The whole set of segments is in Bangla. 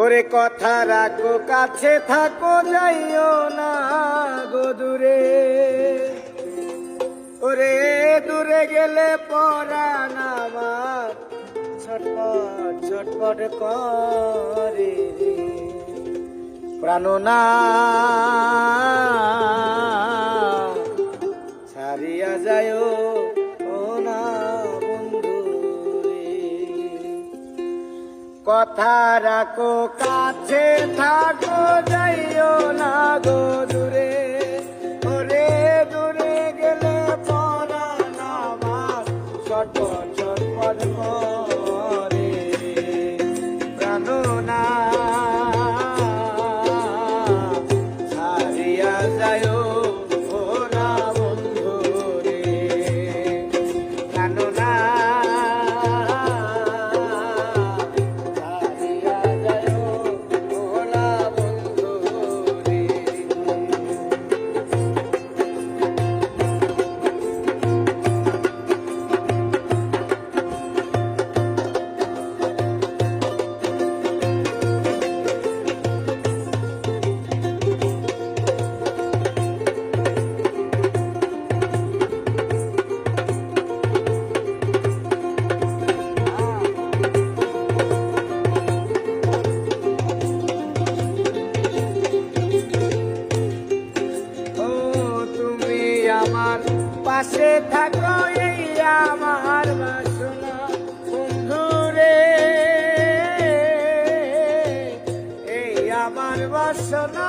ওরে কথা রাখো, কাছে থাকো, যাইও না গো দূরে। ওরে দূরে গেলে পড়া আমার, ছটপট ছটপট করে প্রাণনা কথা রাখো কাছে থাকো। আমার পাশে থাকো এই আমার বাসনা। বন্ধুরে এই আমার বাসনা।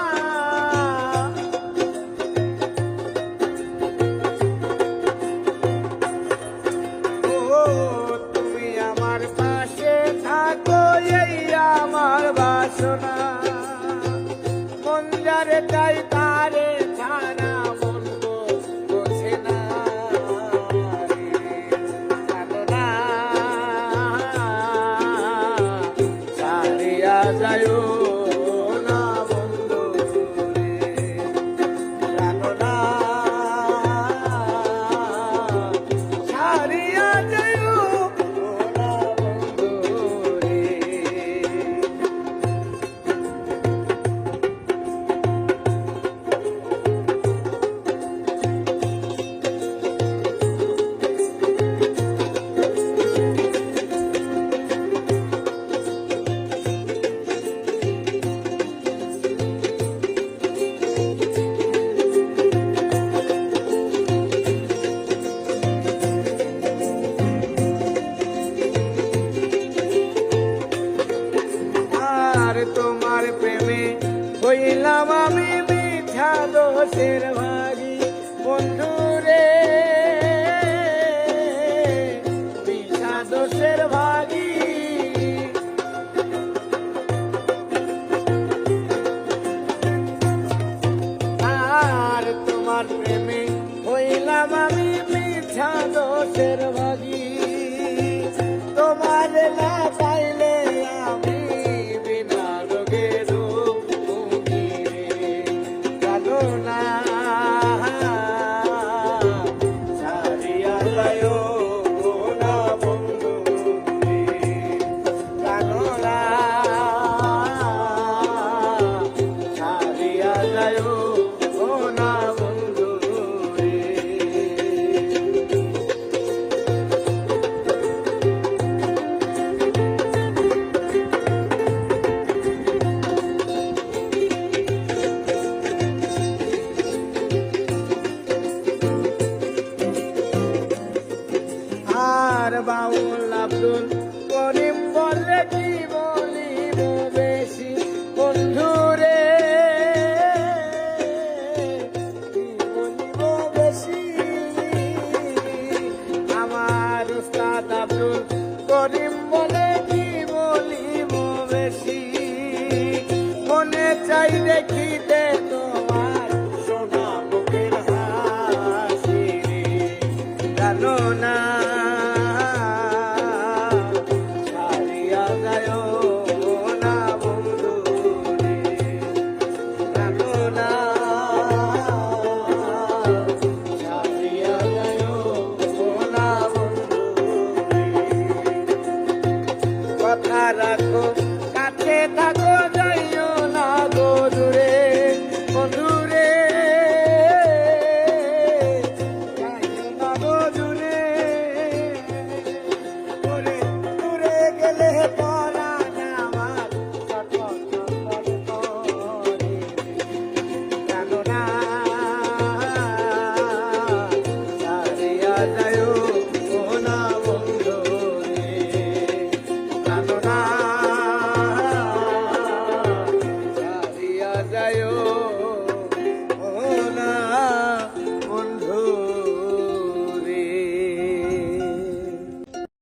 হইলাম আমি মিঠা দোষের ভাগি। বন্ধু রে, মিঠা দোষের ভাগি। আর তোমার প্রেমে হইলাম আমি মিঠা দোষের sola. করিম বলে কি বলিব বেশি? মনে চাই দেখিতে তো barco